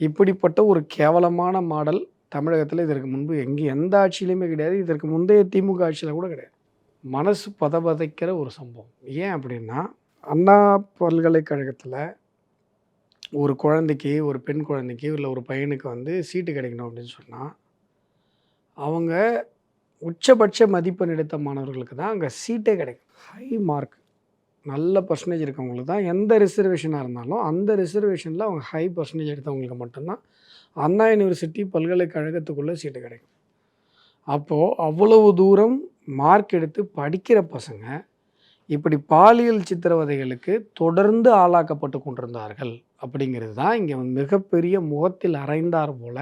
இப்படிப்பட்ட ஒரு கேவலமான மாடல் தமிழகத்தில் இதற்கு முன்பு எங்கே எந்த ஆட்சியிலையுமே கிடையாது. இதற்கு முந்தைய திமுக ஆட்சியில் கூட கிடையாது. மனசு பதபதைக்கிற ஒரு சம்பவம். ஏன் அப்படின்னா அண்ணா பல்கலைக்கழகத்தில் ஒரு குழந்தைக்கு ஒரு பெண் குழந்தைக்கு இல்லை ஒரு பையனுக்கு வந்து சீட்டு கிடைக்கணும் அப்படின்னு சொன்னால் அவங்க உச்சபட்ச மதிப்பெண் எடுத்த மாணவர்களுக்கு தான் அங்கே சீட்டே கிடைக்கும். ஹை மார்க் நல்ல பர்சன்டேஜ் இருக்கவங்களுக்கு தான். எந்த ரிசர்வேஷனாக இருந்தாலும் அந்த ரிசர்வேஷனில் அவங்க ஹை பர்சன்டேஜ் எடுத்தவங்களுக்கு மட்டும்தான் அண்ணா யூனிவர்சிட்டி பல்கலைக்கழகத்துக்குள்ளே சீட்டு கிடைக்கும். அப்போது அவ்வளவு தூரம் மார்க் எடுத்து படிக்கிற பசங்க இப்படி பாலியல் சித்திரவதைகளுக்கு தொடர்ந்து ஆளாக்கப்பட்டு கொண்டிருந்தார்கள் அப்படிங்கிறது தான் இங்கே மிகப்பெரிய முகத்தில் அரைந்தார் போல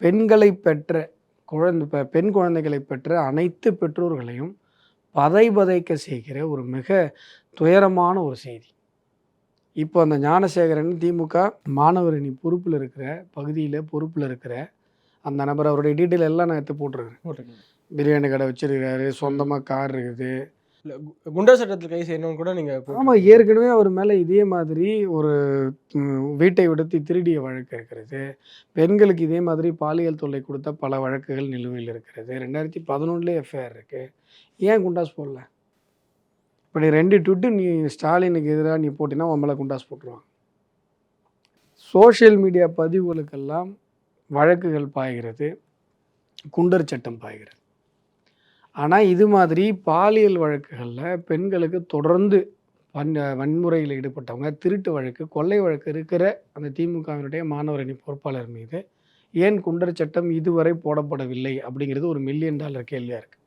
பெண்களை பெற்ற குழந்தை பெண் குழந்தைகளை பெற்ற அனைத்து பெற்றோர்களையும் பதை பதைக்க செய்கிற ஒரு மிக துயரமான ஒரு செய்தி. இப்போ அந்த ஞானசேகரன் திமுக மாணவர் அணி பொறுப்பில் இருக்கிற பகுதியில் பொறுப்பில் இருக்கிற அந்த நபர் அவருடைய டீட்டெயில் எல்லாம் நான் எடுத்து போட்டிருக்கேன். பிரியாணி கடை வச்சிருக்காரு சொந்தமாக கார் இருக்குது. குண்டர் சட்டத்தில் கை செய்யணும்னு கூட நீங்கள் ஆமாம் ஏற்கனவே அவர் மேலே இதே மாதிரி ஒரு வீட்டை விடுத்து திருடிய வழக்கு இருக்கிறது. பெண்களுக்கு இதே மாதிரி பாலியல் தொல்லை கொடுத்த பல வழக்குகள் நிலுவையில் இருக்கிறது. ரெண்டாயிரத்தி பதினொன்றுலேயே எஃப்ஐஆர் இருக்குது ஏன் குண்டாஸ் போடல? இப்படி ரெண்டு ட்விட்டு நீ ஸ்டாலினுக்கு எதிராக நீ போட்டினா உன் மேலே குண்டாஸ் போட்டுருவாங்க. சோஷியல் மீடியா பதிவுகளுக்கெல்லாம் வழக்குகள் பாய்கிறது. குண்டர் சட்டம் பாய்கிறது. ஆனால் இது மாதிரி பாலியல் வழக்குகளில் பெண்களுக்கு தொடர்ந்து வன் வன்முறையில் ஈடுபட்டவங்க திருட்டு வழக்கு கொள்ளை வழக்கு இருக்கிற அந்த திமுகவினுடைய மாணவர் அணி பொறுப்பாளர் மீது ஏன் குண்டர் சட்டம் இதுவரை போடப்படவில்லை அப்படிங்கிறது ஒரு மில்லியன் டாலர் கேள்வியாக இருக்குது